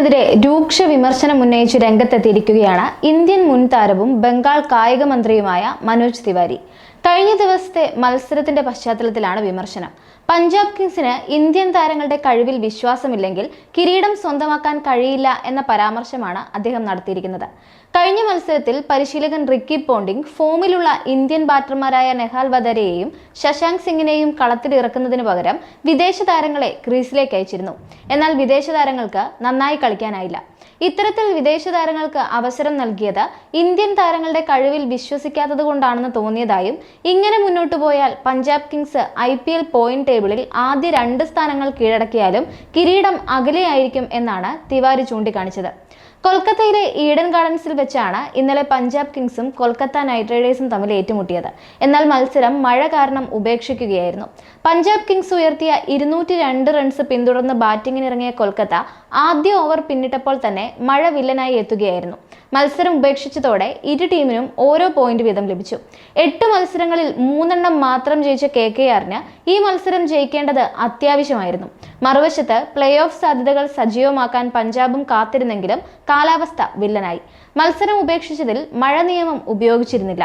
ടീമിനെതിരെ രൂക്ഷ വിമർശനം ഉന്നയിച്ച് രംഗത്തെത്തിയിരിക്കുകയാണ് ഇന്ത്യൻ മുൻ താരവും ബംഗാൾ കായിക മന്ത്രിയുമായ മനോജ് തിവാരി. കഴിഞ്ഞ ദിവസത്തെ മത്സരത്തിന്റെ പശ്ചാത്തലത്തിലാണ് വിമർശനം. പഞ്ചാബ് കിങ്സിന് ഇന്ത്യൻ താരങ്ങളുടെ കഴിവിൽ വിശ്വാസമില്ലെങ്കിൽ കിരീടം സ്വന്തമാക്കാൻ കഴിയില്ല എന്ന പരാമർശമാണ് അദ്ദേഹം നടത്തിയിരിക്കുന്നത്. കഴിഞ്ഞ മത്സരത്തിൽ പരിശീലകൻ റിക്കി പോണ്ടിംഗ് ഫോമിലുള്ള ഇന്ത്യൻ ബാറ്റർമാരായ നെഹാൽ വദരയെയും ശശാങ്ക് സിംഗിനെയും കളത്തിലിറക്കുന്നതിന് പകരം വിദേശ താരങ്ങളെ ക്രീസിലേക്ക് അയച്ചിരുന്നു. എന്നാൽ വിദേശ താരങ്ങൾക്ക് നന്നായി കളിക്കാനായില്ല. ഇത്തരത്തിൽ വിദേശ താരങ്ങൾക്ക് അവസരം നൽകിയത് ഇന്ത്യൻ താരങ്ങളുടെ കഴിവിൽ വിശ്വസിക്കാത്തത് കൊണ്ടാണെന്ന് തോന്നിയതായും ഇങ്ങനെ മുന്നോട്ടു പോയാൽ Punjab Kings I P L point ടേബിളിൽ ആദ്യ രണ്ട് സ്ഥാനങ്ങൾ കീഴടക്കിയാലും കിരീടം അകലെയായിരിക്കും എന്നാണ് തിവാരി ചൂണ്ടിക്കാണിച്ചത്. കൊൽക്കത്തയിലെ ഈഡൻ ഗാർഡൻസിൽ വെച്ചാണ് ഇന്നലെ പഞ്ചാബ് കിങ്സും കൊൽക്കത്ത നൈറ്റ് റൈഡേഴ്സും തമ്മിൽ ഏറ്റുമുട്ടിയത്. എന്നാൽ മത്സരം മഴ കാരണം ഉപേക്ഷിക്കുകയായിരുന്നു. പഞ്ചാബ് കിങ്സ് ഉയർത്തിയ ഇരുന്നൂറ്റി രണ്ട് റൺസ് പിന്തുടർന്ന് ബാറ്റിംഗിനിറങ്ങിയ കൊൽക്കത്ത ആദ്യ ഓവർ പിന്നിട്ടപ്പോൾ തന്നെ മഴ വില്ലനായി എത്തുകയായിരുന്നു. മത്സരം ഉപേക്ഷിച്ചതോടെ ഇരു ടീമിനും ഓരോ പോയിന്റ് വീതം ലഭിച്ചു. എട്ട് മത്സരങ്ങളിൽ മൂന്നെണ്ണം മാത്രം ജയിച്ച കെ കെ ആറിന് ഈ മത്സരം ജയിക്കേണ്ടത് അത്യാവശ്യമായിരുന്നു. മറുവശത്ത് പ്ലേ ഓഫ് സാധ്യതകൾ സജീവമാക്കാൻ പഞ്ചാബും കാത്തിരുന്നെങ്കിലും കാലാവസ്ഥ വില്ലനായി. മത്സരം ഉപേക്ഷിച്ചതിൽ മഴ നിയമം ഉപയോഗിച്ചിരുന്നില്ല.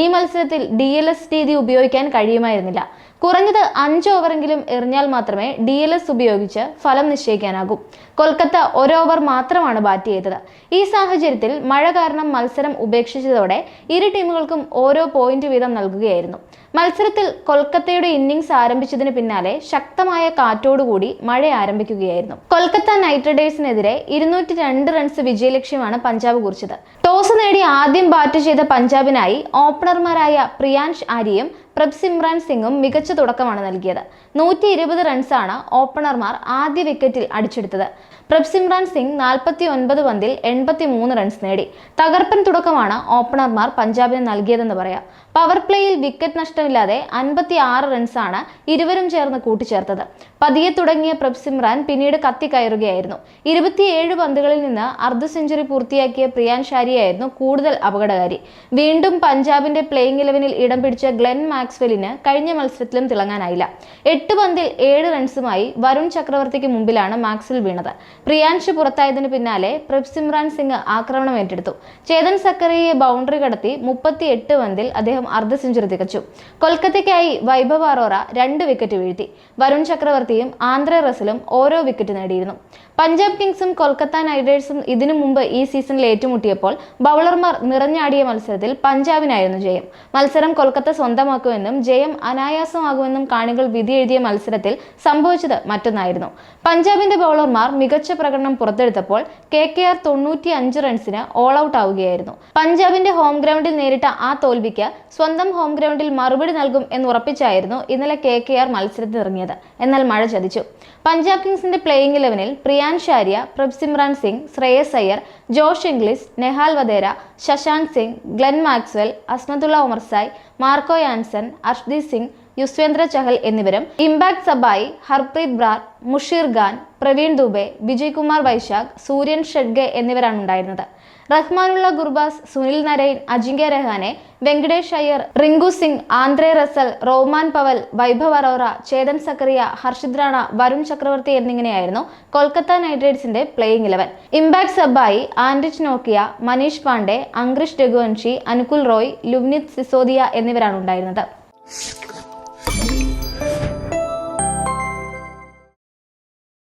ഈ മത്സരത്തിൽ ഡി എൽ എസ് രീതി ഉപയോഗിക്കാൻ കഴിയുമായിരുന്നില്ല. കുറഞ്ഞത് അഞ്ച് ഓവറെങ്കിലും എറിഞ്ഞാൽ മാത്രമേ ഡി എൽ എസ് ഉപയോഗിച്ച് ഫലം നിശ്ചയിക്കാനാകൂ. കൊൽക്കത്ത ഒരു ഓവർ മാത്രമാണ് ബാറ്റ് ചെയ്തത്. ഈ സാഹചര്യത്തിൽ മഴ കാരണം മത്സരം ഉപേക്ഷിച്ചതോടെ ഇരു ടീമുകൾക്കും ഓരോ പോയിന്റ് വീതം നൽകുകയായിരുന്നു. മത്സരത്തിൽ കൊൽക്കത്തയുടെ ഇന്നിംഗ്സ് ആരംഭിച്ചതിന് പിന്നാലെ ശക്തമായ കാറ്റോടുകൂടി മഴ ആരംഭിക്കുകയായിരുന്നു. കൊൽക്കത്ത നൈറ്റ് റൈഡേഴ്സിനെതിരെ ഇരുന്നൂറ്റി രണ്ട് റൺസ് വിജയലക്ഷ്യമാണ് പഞ്ചാബ് കുറിച്ചത്. ടോസ് നേടി ആദ്യം ബാറ്റ് ചെയ്ത പഞ്ചാബിനായി ഓപ്പണർമാരായ പ്രിയാൻഷ് ആര്യയും പ്രഭ് സിമ്രാൻ സിംഗും മികച്ച തുടക്കമാണ് നൽകിയത്. നൂറ്റി ഇരുപത് റൺസാണ് ഓപ്പണർമാർ ആദ്യ വിക്കറ്റിൽ അടിച്ചെടുത്തത്. പ്രഭ് സിമ്രാൻ സിംഗ് നാൽപ്പത്തി ഒൻപത് പന്തിൽ എൺപത്തി മൂന്ന് റൺസ് നേടി. തകർപ്പൻ തുടക്കമാണ് ഓപ്പണർമാർ പഞ്ചാബിന് നൽകിയതെന്ന് പറയാം. പവർ പ്ലേയിൽ വിക്കറ്റ് നഷ്ടമില്ലാതെ അൻപത്തി ആറ് റൺസാണ് ഇരുവരും ചേർന്ന് കൂട്ടിച്ചേർത്തത്. പതിയെ തുടങ്ങിയ പ്രഭ് സിമ്രാൻ പിന്നീട് കത്തിക്കയറുകയായിരുന്നു ഇരുപത്തിയേഴ് പന്തുകളിൽ നിന്ന് അർദ്ധ സെഞ്ചുറി പൂർത്തിയാക്കിയ പ്രിയാൻ ഷാരിയായിരുന്നു കൂടുതൽ അപകടകാരി. വീണ്ടും പഞ്ചാബിന്റെ പ്ലേയിങ് ഇലവനിൽ ഇടം പിടിച്ച ഗ്ലെൻ മാക്സ്വെലിന് കഴിഞ്ഞ മത്സരത്തിലും തിളങ്ങാനായില്ല. എട്ട് പന്തിൽ ഏഴ് റൺസുമായി വരുൺ ചക്രവർത്തിക്ക് മുമ്പിലാണ് മാക്സിൽ വീണത്. പ്രിയാൻഷ് പുറത്തായതിനു പിന്നാലെ പ്രഭ് സിമ്രാൻ സിംഗ് ആക്രമണം ഏറ്റെടുത്തു. ചേതൻ സക്കറിയെ ബൗണ്ടറി കടത്തി മുപ്പത്തി എട്ട് പന്തിൽ അദ്ദേഹം അർദ്ധ സെഞ്ചുറി തികച്ചു. കൊൽക്കത്തയ്ക്കായി വൈഭവ് അറോറ രണ്ട് വിക്കറ്റ് വീഴ്ത്തി. വരുൺ ചക്രവർത്തിയും ആന്ധ്ര റസലും ഓരോ വിക്കറ്റ് നേടിയിരുന്നു. പഞ്ചാബ് കിങ്സും കൊൽക്കത്ത നൈറ്റ് റൈഡേഴ്സും ഇതിനു മുമ്പ് ഈ സീസണിൽ ഏറ്റുമുട്ടിയപ്പോൾ ബൗളർമാർ നിറഞ്ഞാടിയ മത്സരത്തിൽ പഞ്ചാബിനായിരുന്നു ജയം. മത്സരം കൊൽക്കത്ത സ്വന്തമാക്കുമെന്നും ജയം അനായാസമാകുമെന്നും കാണികൾ വിധിയെഴുതിയ മത്സരത്തിൽ സംഭവിച്ചത് മറ്റൊന്നായിരുന്നു. പഞ്ചാബിന്റെ ബൗളർമാർ മികച്ച പ്രകടനം പുറത്തെടുത്തപ്പോൾ കെ കെ ആർ തൊണ്ണൂറ്റി അഞ്ച് റൺസിന് ഓൾ ഔട്ട് ആവുകയായിരുന്നു. പഞ്ചാബിന്റെ ഹോം ഗ്രൗണ്ടിൽ നേരിട്ട ആ തോൽവിക്ക് സ്വന്തം ഹോം ഗ്രൗണ്ടിൽ മറുപടി നൽകും എന്ന് ഉറപ്പിച്ചായിരുന്നു ഇന്നലെ കെ കെ ആർ മത്സരത്തിൽ ഇറങ്ങിയത് എന്നാൽ മഴ ചതിച്ചു. പഞ്ചാബ് കിങ്സിന്റെ പ്ലേയിങ് ഇലവനിൽ Priyansh Arya Prabhsimran Singh Shreyas Iyer Josh Inglis Nehal Wadhera Shashank Singh Glenn Maxwell Azmatullah Omarzai Marco Jansen Arshdeep Singh Yuzvendra Chahal എന്നിവരും ഇംപാക്ട് സബായി ഹർപ്രീത് ബ്രാർ മുഷീർ ഖാൻ പ്രവീൺ ദുബെ വിജയ് കുമാർ വൈശാഖ് സൂര്യൻ ഷെഡ്ഗെ എന്നിവരാണ് ഉണ്ടായിരുന്നത് Rahmanullah Gurbaz Sunil Narine Ajinkya Rahane Venkatesh Iyer Rinku Singh Andre Russell Rovman Powell Vaibhav Arora Chetan Sakariya Harshit Rana Varun Chakravarthy എന്നിങ്ങനെയായിരുന്നു Kolkata Knight റൈഡേഴ്സിന്റെ playing Eleven impact സബായി Anrich നോക്കിയ മനീഷ് പാണ്ഡെ അങ്ക്രിഷ് രഘുവൻഷി അനുകുൽ റോയ് ലുവ്നിത് സിസോദിയ എന്നിവരാണ് ഉണ്ടായിരുന്നത്.